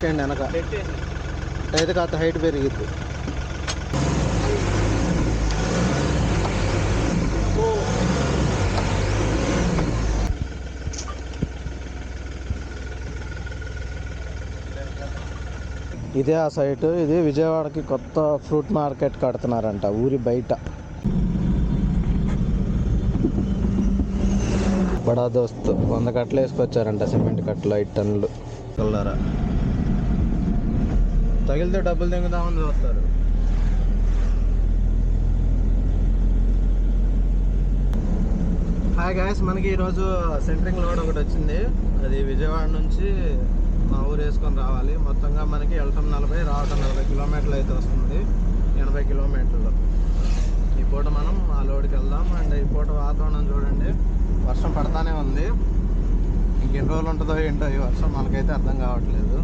పెట్టండి వెనక. అయితే కాస్త హైట్ పెరిగిద్ది. ఇదే ఆ సైట్. ఇది విజయవాడకి కొత్త ఫ్రూట్ మార్కెట్ కడుతున్నారంట. ఊరి బయట. బడా దోస్త్. వంద కట్టలు వేసుకొచ్చారంట సిమెంట్ కట్టలు ఐదు టన్నులు. కల్లారా తగిలితే డబ్బులు దింగుదామని చూస్తారు. హాయ్ గాయస్ మనకి ఈరోజు సెంట్రింగ్ లోడ్ ఒకటి వచ్చింది. అది విజయవాడ నుంచి మా ఊరు వేసుకొని రావాలి. మొత్తంగా మనకి వెళ్ళటం నలభై రావటం నలభై కిలోమీటర్లు అయితే వస్తుంది. ఎనభై కిలోమీటర్లు. ఆ లోడ్కి వెళ్దాం. అండ్ ఈ పూట వాతావరణం చూడండి. వర్షం పడతానే ఉంది. ఇంకెన్ని రోజులు ఉంటుందో ఏంటో ఈ వర్షం మనకైతే అర్థం కావట్లేదు.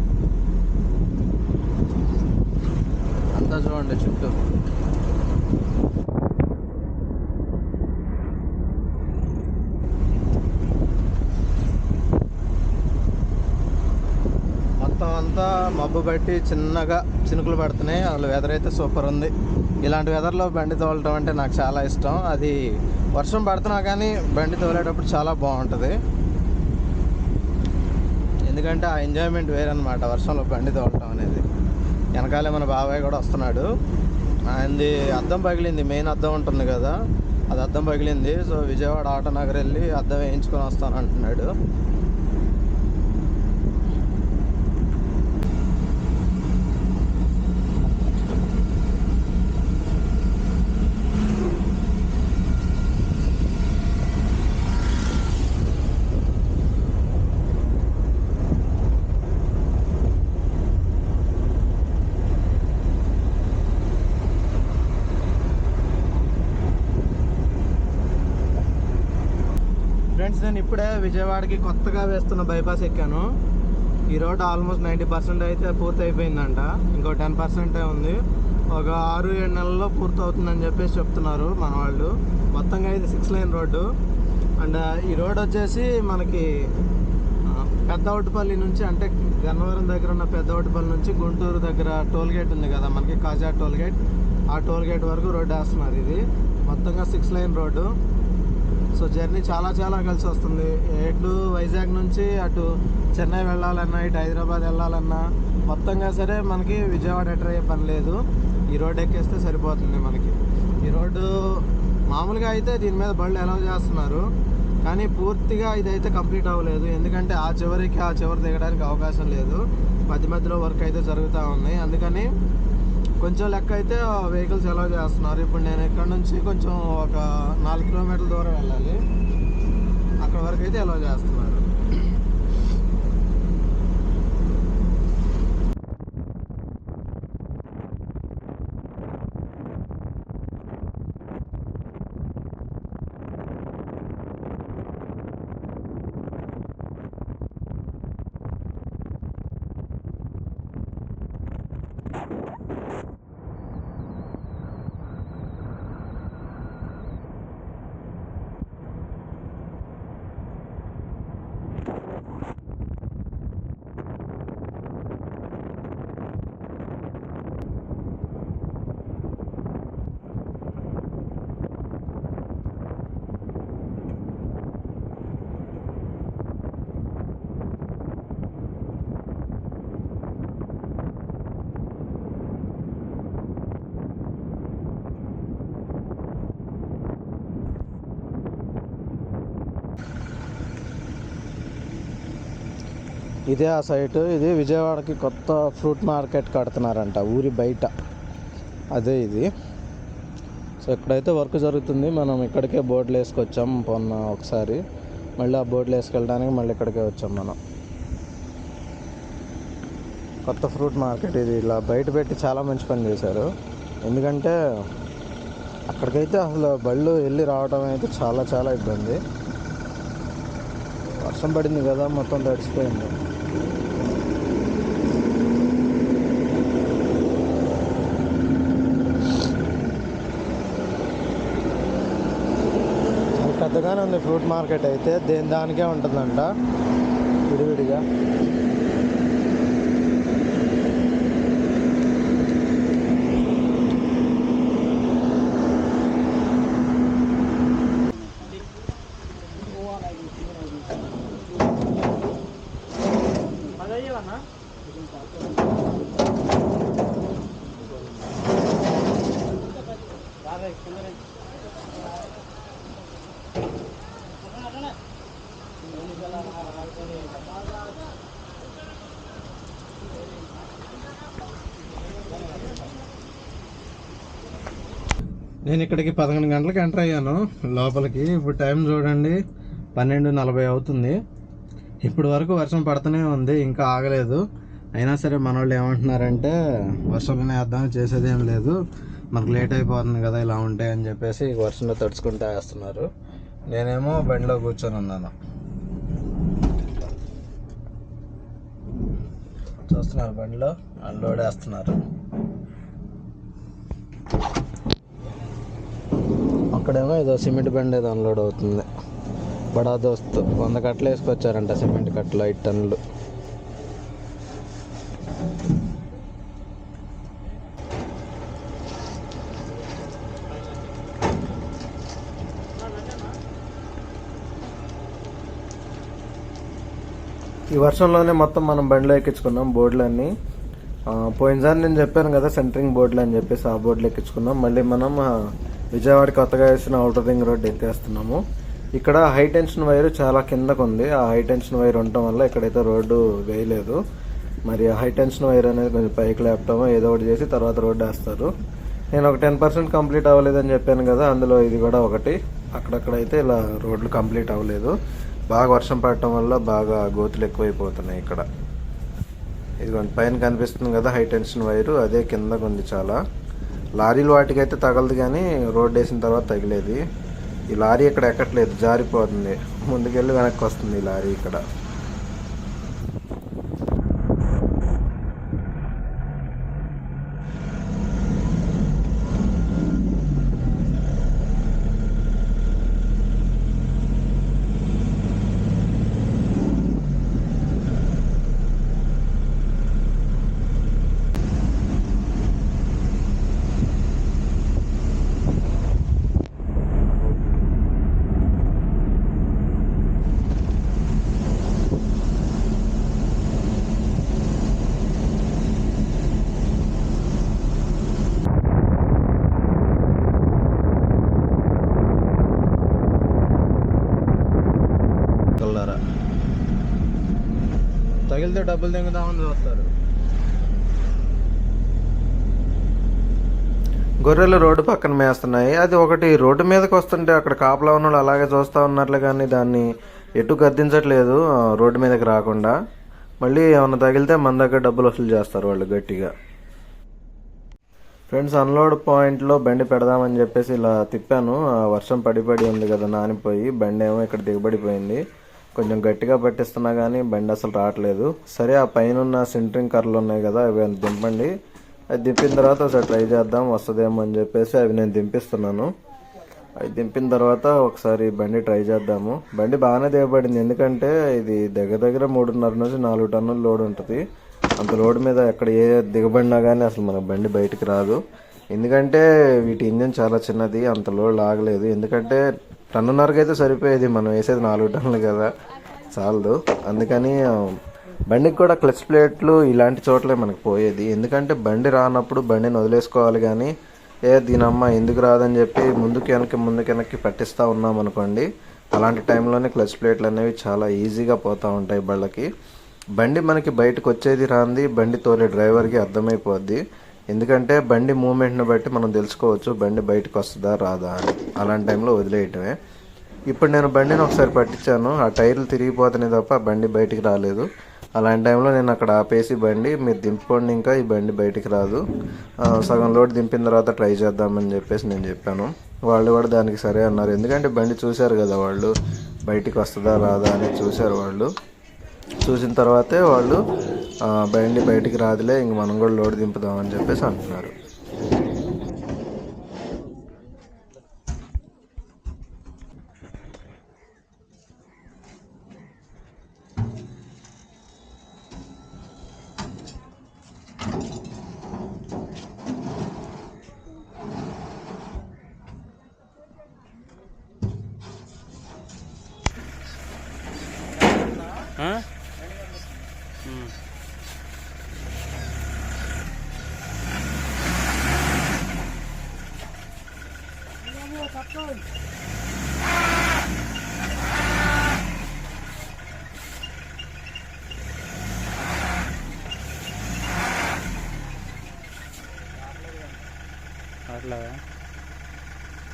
అంతా చూడండి చుట్టూ. అంతా మబ్బు పెట్టి చిన్నగా చినుకులు పడుతున్నాయి. అసలు వెదర్ అయితే సూపర్ ఉంది. ఇలాంటి వెదర్లో బండి తోలటం అంటే నాకు చాలా ఇష్టం. అది వర్షం పడుతున్నా కానీ బండి తోలేటప్పుడు చాలా బాగుంటుంది. ఎందుకంటే ఆ ఎంజాయ్మెంట్ వేరనమాట వర్షంలో బండి తోలటం అనేది. వెనకాలే మన బాబాయ్ కూడా వస్తున్నాడు. ఆయనది అద్దం పగిలింది. మెయిన్ అద్దం ఉంటుంది కదా. అది అద్దం పగిలింది. సో విజయవాడ ఆటో నగర్ వెళ్ళి అద్దం వేయించుకొని వస్తాను అంటున్నాడు ఫ్రెండ్స్ నేను ఇప్పుడే విజయవాడకి కొత్తగా వేస్తున్న బైపాస్ ఎక్కాను. ఈ రోడ్ ఆల్మోస్ట్ నైంటీ పర్సెంట్ అయితే పూర్తి అయిపోయిందంట ఇంకో టెన్ పర్సెంటే ఉంది. ఒక ఆరు ఏడు నెలల్లో పూర్తి అవుతుందని చెప్పేసి చెప్తున్నారు మన వాళ్ళు. మొత్తంగా ఇది సిక్స్ లైన్ రోడ్డు. అండ్ ఈ రోడ్ వచ్చేసి మనకి పెద్దవటిపల్లి నుంచి అంటే గన్నవరం దగ్గర ఉన్న పెద్దవటిపల్లి నుంచి గుంటూరు దగ్గర టోల్ గేట్ ఉంది కదా మనకి కాజా టోల్ గేట్. ఆ టోల్ గేట్ వరకు రోడ్ వేస్తున్నారు ఇది. మొత్తంగా six lane road. So journey చాలా చాలా కలిసి వస్తుంది. ఎటు వైజాగ్ నుంచి అటు చెన్నై వెళ్ళాలన్నా ఇటు హైదరాబాద్ వెళ్ళాలన్నా మొత్తంగా సరే మనకి విజయవాడ ఎంటర్ అయ్యే పని లేదు. ఈ రోడ్ ఎక్కేస్తే సరిపోతుంది మనకి. ఈ రోడ్డు మామూలుగా అయితే దీని మీద బళ్ళు అలౌ చేస్తున్నారు. కానీ పూర్తిగా ఇదైతే కంప్లీట్ అవ్వలేదు. ఎందుకంటే ఆ చివరికి ఆ చివరి దిగడానికి అవకాశం లేదు. మధ్య మధ్యలో వర్క్ అయితే జరుగుతూ ఉంది. అందుకని కొంచెం లెక్క అయితే వెహికల్స్ అలౌ చేస్తున్నారు? ఇప్పుడు నేను ఇక్కడ నుంచి కొంచెం ఒక నాలుగు కిలోమీటర్ల దూరం వెళ్ళాలి. అక్కడ వరకు అయితే అలౌ చేస్తున్నారు? ఇదే ఆ సైట్ ఇది విజయవాడకి కొత్త ఫ్రూట్ మార్కెట్ కడుతున్నారంట ఊరి బయట. అదే ఇది. సో ఇక్కడైతే వర్క్ జరుగుతుంది. మనం ఇక్కడికే బోర్డులు వేసుకొచ్చాం మొన్న ఒకసారి. మళ్ళీ ఆ బోర్డులు వేసుకెళ్ళడానికి మళ్ళీ ఇక్కడికే వచ్చాం మనం. కొత్త ఫ్రూట్ మార్కెట్ ఇది. ఇలా బయట పెట్టి చాలా మంచి పని చేశారు. ఎందుకంటే అక్కడికైతే అసలు బళ్ళు వెళ్ళి రావడం అయితే చాలా చాలా ఇబ్బంది. వర్షం పడింది కదా మొత్తం తడిసిపోయింది చాలా పెద్దగానే ఉంది ఫ్రూట్ మార్కెట్ అయితే. దేని దానికే ఉంటుందంట? విడివిడిగా. నేను ఇక్కడికి పదకొండు గంటలకు ఎంటర్ అయ్యాను. లోపలికి ఇప్పుడు టైం చూడండి. పన్నెండు నలభై అవుతుంది. ఇప్పుడు వరకు వర్షం పడుతూనే ఉంది ఇంకా ఆగలేదు. అయినా సరే మన వాళ్ళు ఏమంటున్నారంటే వర్షంలోనే వేద్దాం చేసేది ఏం లేదు. మనకు లేట్ అయిపోతుంది కదా ఇలా ఉంటాయి అని చెప్పేసి వర్షంలో తడుచుకుంటూ వేస్తున్నారు. నేనేమో బండిలో కూర్చొని ఉన్నాను. చూస్తున్నారు బండిలో అన్లోడ్ వేస్తున్నారు అక్కడేమో ఏదో సిమెంట్ బండి ఏదో అన్లోడ్ అవుతుంది. బడా దోస్త్ వంద కట్టలు వేసుకొచ్చారంట సిమెంట్ కట్టలు ఐదు టన్నులు. ఈ వర్షంలోనే మొత్తం మనం బండిలో ఎక్కించుకున్నాం బోర్డులన్నీ. ఆ, పోయినసారి నేను చెప్పాను కదా సెంటరింగ్ బోర్డులు అని చెప్పేసి ఆ బోర్డులు ఎక్కించుకున్నాం. మళ్ళీ మనం విజయవాడ కొత్తగా వేసిన అవుటర్ రింగ్ రోడ్ ఎత్తేస్తున్నాము. ఇక్కడ హై టెన్షన్ వైర్ చాలా కిందకు ఉంది ఆ హై టెన్షన్ వైర్ ఉండటం వల్ల ఇక్కడైతే రోడ్డు వేయలేదు. మరి హై టెన్షన్ వైర్ అనేది కొంచెం పైకి లేపటమో ఏదో ఒకటి చేసి తర్వాత రోడ్డు వేస్తారు. నేను ఒక టెన్ పర్సెంట్ కంప్లీట్ అవ్వలేదని చెప్పాను కదా అందులో ఇది కూడా ఒకటి. అక్కడక్కడైతే ఇలా రోడ్లు కంప్లీట్ అవ్వలేదు. బాగా వర్షం పడటం వల్ల బాగా గోతులు ఎక్కువైపోతున్నాయి ఇక్కడ. ఇదిగోండి పైన కనిపిస్తుంది కదా హై టెన్షన్ వైరు అదే కిందకు ఉంది చాలా. లారీలు వాటికైతే తగలదు కానీ రోడ్ వేసిన తర్వాత తగిలేది. ఈ లారీ ఇక్కడ ఎక్కట్లేదు జారిపోతుంది. ముందుకెళ్ళి వెనక్కి వస్తుంది ఈ లారీ ఇక్కడ కల్లారా తగిలితే డబ్బులు దింగుదామని చూస్తారు. గొర్రెలు రోడ్డు పక్కన మేస్తున్నాయి. అది ఒకటి రోడ్డు మీదకి వస్తుంటే అక్కడ కాపలా ఉన్న వాళ్ళు అలాగే చూస్తూ ఉన్నట్లు కానీ దాన్ని ఎటు గద్దించట్లేదు రోడ్డు మీదకి రాకుండా. మళ్ళీ ఏమన్నా తగిలితే మన దగ్గర డబ్బులు వసూలు చేస్తారు వాళ్ళు గట్టిగా. ఫ్రెండ్స్ అన్లోడ్ పాయింట్లో బండి పెడదామని చెప్పేసి ఇలా తిప్పాను. ఆ వర్షం పడి పడి ఉంది కదా నానిపోయి బండి ఏమో ఇక్కడ దిగబడిపోయింది. కొంచెం గట్టిగా పట్టిస్తున్నా కానీ బండి అసలు రావట్లేదు. సరే ఆ పైన ఉన్న సెంటరింగ్ కర్రలు ఉన్నాయి కదా అవి దింపండి. అది దింపిన తర్వాత ఒకసారి ట్రై చేద్దాం వస్తుందేమో అని చెప్పేసి అవి నేను దింపిస్తున్నాను. అవి దింపిన తర్వాత ఒకసారి బండి ట్రై చేద్దాము. బండి బాగానే దిగబడింది ఎందుకంటే ఇది దగ్గర దగ్గర మూడున్నర నుంచి నాలుగు టన్నుల లోడ్ ఉంటుంది. అంత లోడ్ మీద ఎక్కడ ఏ దిగబడినా కానీ అసలు మన బండి బయటికి రాదు. ఎందుకంటే వీటి ఇంజన్ చాలా చిన్నది అంత లోడ్ లాగలేదు. ఎందుకంటే టన్నున్నరకు అయితే సరిపోయేది మనం వేసేది నాలుగు టన్నులు కదా. చాలదు. అందుకని బండికి కూడా క్లచ్ ప్లేట్లు ఇలాంటి చోట్లే మనకు పోయేది. ఎందుకంటే బండి రానప్పుడు బండిని వదిలేసుకోవాలి కానీ ఏ దీనమ్మ ఎందుకు రాదని చెప్పి ముందుకు వెనక్కి ముందుకు వెనక్కి పట్టిస్తూ ఉన్నాం అనుకోండి అలాంటి టైంలోనే క్లచ్ ప్లేట్లు అనేవి చాలా ఈజీగా పోతూ ఉంటాయి బళ్ళకి. బండి మనకి బయటకు వచ్చేది రాంది బండి తోలే డ్రైవర్కి అర్థమైపోద్ది. ఎందుకంటే బండి మూమెంట్ని బట్టి మనం తెలుసుకోవచ్చు బండి బయటకు వస్తుందా రాదా అని. అలాంటి టైంలో వదిలేయటమే. ఇప్పుడు నేను బండిని ఒకసారి పట్టించాను. ఆ టైర్లు తిరిగిపోతున్నాయి తప్ప ఆ బండి బయటికి రాలేదు. అలాంటి టైంలో నేను అక్కడ ఆపేసి బండి మీరు దింపుకోండి ఇంకా ఈ బండి బయటికి రాదు. సగం లోడ్ దింపిన తర్వాత ట్రై చేద్దామని చెప్పేసి నేను చెప్పాను. వాళ్ళు కూడా దానికి సరే అన్నారు. ఎందుకంటే బండి చూశారు కదా వాళ్ళు. బయటికి వస్తుందా రాదా అని చూశారు వాళ్ళు. చూసిన తర్వాతే వాళ్ళు బండి బయటికి రాదులే ఇంక మనం కూడా లోడ్ దింపుదామని చెప్పేసి అంటున్నారు. అట్లా.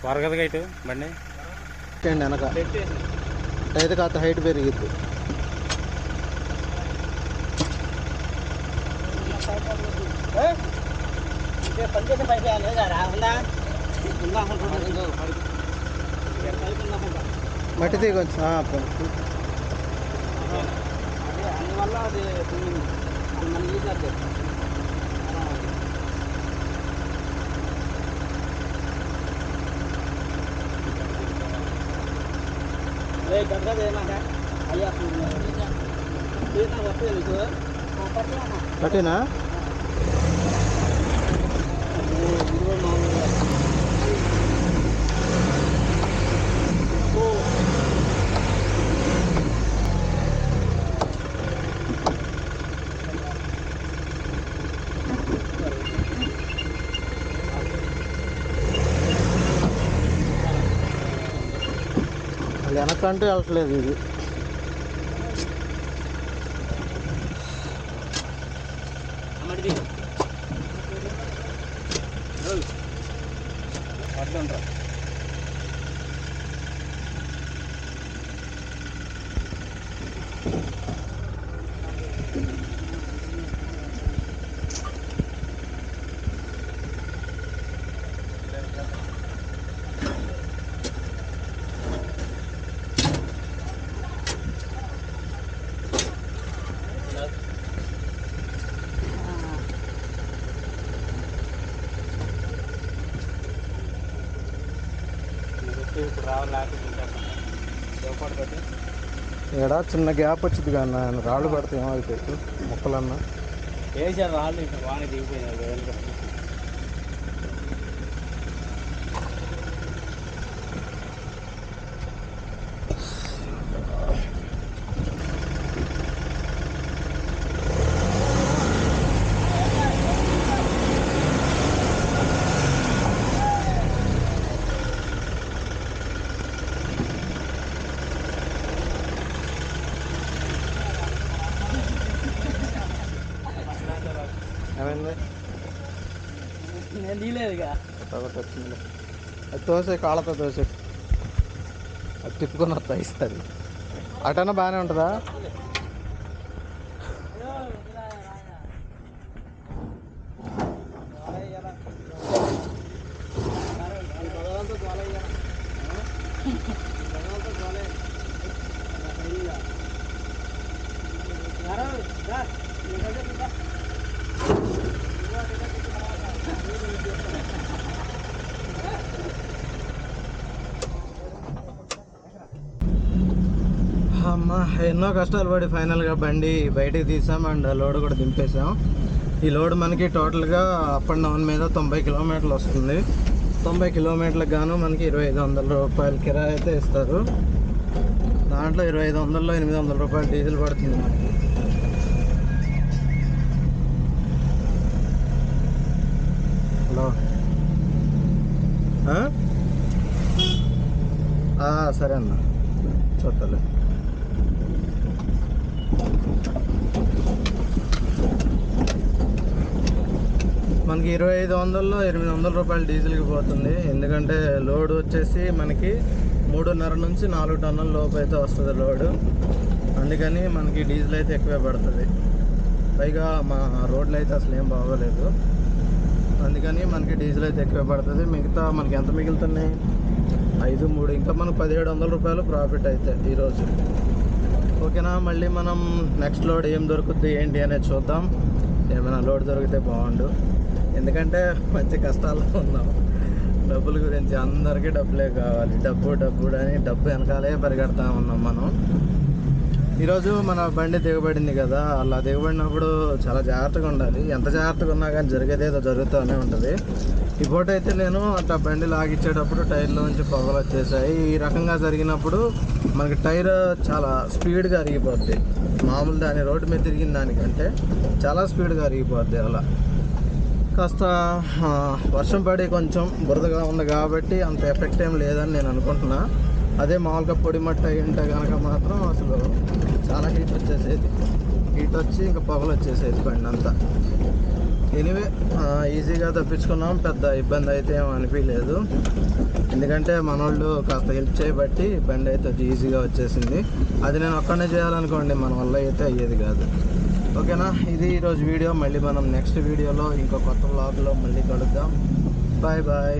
వరగదు ఇటు బండి? పెట్టండి వెనక. అయితే కాస్త హైట్ పెరిగిద్ది. పనిచేసే పైకి లేదా ఉందా మట్టి తీ కొంచెం అందువల్ల అది తుమ్మింది. అది మనం చూసినట్టే గడ్డది ఏమాట అయ్యా తీసిన వస్తే నీకు పట్టినా ఇప్పుడు రావాలి లేకపోతే దేవపాటు ఇక్కడ చిన్న గ్యాప్ వచ్చింది కానీ ఆయన రాళ్ళు పడితే ఏమవుతాయి? మొక్కలన్నా. వేసారు రాళ్ళు ఇక్కడ వాన దిగిపోయినాయి తీయలేదుగా. ఒకటి వచ్చింది. అది తోసే కాళ్ళతో తోసే అది తిప్పుకొని వస్తా ఈసారి అటన్నా బాగానే ఉంటుందా? ఎన్నో కష్టాలు పడి ఫైనల్గా బండి బయటికి తీసాం అండ్ లోడ్ కూడా దింపేసాం. ఈ లోడ్ మనకి టోటల్గా అప్ అండ్ డౌన్ మీద తొంభై కిలోమీటర్లు వస్తుంది. తొంభై కిలోమీటర్లకు గాను మనకి ఇరవై ఐదు వందల రూపాయలు కిరాయి అయితే ఇస్తారు. దాంట్లో ఇరవై ఐదు వందల్లో ఎనిమిది వందల రూపాయలు డీజిల్ పడుతుంది మనకి. హలో. సరే అన్న. చూస్తలే మనకి ఇరవై ఐదు వందల్లో ఎనిమిది వందల రూపాయలు డీజిల్కి పోతుంది. ఎందుకంటే లోడ్ వచ్చేసి మనకి మూడున్నర నుంచి నాలుగు టన్నుల లోపు అయితే వస్తుంది లోడు. అందుకని మనకి డీజిల్ అయితే ఎక్కువే పడుతుంది. పైగా మా రోడ్లు అయితే అసలు ఏం బాగోలేదు. అందుకని మనకి డీజిల్ అయితే ఎక్కువ పడుతుంది. మిగతా మనకి ఎంత మిగులుతున్నాయి? ఐదు మూడు ఇంకా మనకు పదిహేడు వందల రూపాయలు ప్రాఫిట్ అయితే ఈరోజు ఓకేనా? మళ్ళీ మనం నెక్స్ట్ లోడ్ ఏం దొరుకుద్ది ఏంటి అనేది చూద్దాం. ఏమైనా లోడ్ దొరికితే బాగుండు. ఎందుకంటే మంచి కష్టాల్లో ఉన్నాం. డబ్బుల గురించి అందరికీ డబ్బులే కావాలి. డబ్బు డబ్బు అని డబ్బు వెనకాలే పరిగెడతా ఉన్నాం మనం. ఈరోజు మన బండి దిగబడింది కదా అలా దిగబడినప్పుడు చాలా జాగ్రత్తగా ఉండాలి. ఎంత జాగ్రత్తగా ఉన్నా కానీ జరిగేది ఏదో జరుగుతూనే ఉంటుంది. ఈ పూట అయితే నేను అట్లా బండి లాగిచ్చేటప్పుడు టైర్లో నుంచి పొగలు వచ్చేసాయి. ఈ రకంగా జరిగినప్పుడు మనకి టైర్ చాలా స్పీడ్గా అరిగిపోద్ది. మామూలు దాని రోడ్డు మీద తిరిగిన దానికంటే చాలా స్పీడ్గా అరిగిపోద్ది అలా. కాస్త వర్షం పడి కొంచెం బురదగా ఉంది కాబట్టి అంత ఎఫెక్ట్ ఏం లేదని నేను అనుకుంటున్నా. అదే మామూలుగా పొడి మట్ట అయి ఉంటే కనుక మాత్రం అసలు చాలా హీట్ వచ్చేసేది. హీట్ వచ్చి ఇంకా పొగలు వచ్చేసేది బండి అంతా. ఎనివే ఈజీగా తప్పించుకున్నాం. పెద్ద ఇబ్బంది అయితే ఏం అనిపించలేదు ఎందుకంటే మనోళ్ళు కాస్త హెల్ప్ చేయబట్టి బండి అయితే ఈజీగా వచ్చేసింది. అది నేను ఒక్కనే చేయాలనుకోండి మన వల్ల అయితే అయ్యేది కాదు. ఓకేనా? ఇది ఈరోజు వీడియో. మళ్ళీ మనం నెక్స్ట్ వీడియోలో ఇంకో కొత్త బ్లాగ్లో మళ్ళీ కలుద్దాం. Bye bye